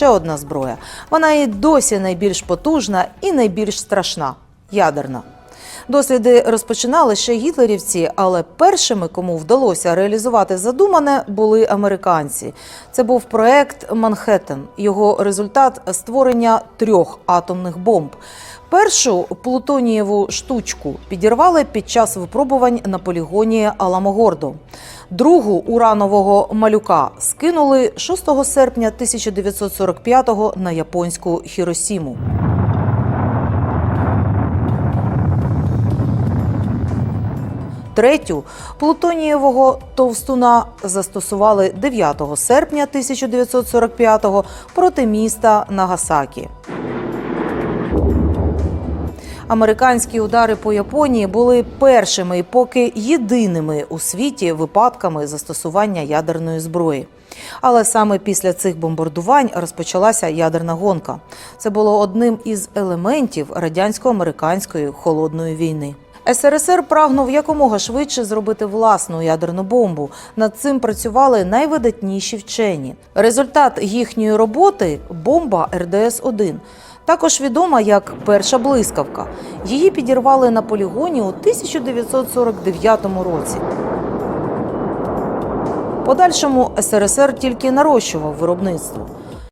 ще одна зброя. Вона і досі найбільш потужна і найбільш страшна ядерна. Досліди розпочинали ще гітлерівці, але першими, кому вдалося реалізувати задумане, були американці. Це був проект Манхеттен. Його результат створення трьох атомних бомб. Першу плутонієву штучку підірвали під час випробувань на полігоні Аламогордо. Другу уранового малюка скинули 6 серпня 1945-го на японську Хіросіму. Третю плутонієвого товстуна застосували 9 серпня 1945-го проти міста Нагасакі. Американські удари по Японії були першими і поки єдиними у світі випадками застосування ядерної зброї. Але саме після цих бомбардувань розпочалася ядерна гонка. Це було одним із елементів радянсько-американської холодної війни. СРСР прагнув якомога швидше зробити власну ядерну бомбу. Над цим працювали найвидатніші вчені. Результат їхньої роботи бомба РДС-1. Також відома як перша блискавка. Її підірвали на полігоні у 1949 році. Подальшому СРСР тільки нарощував виробництво.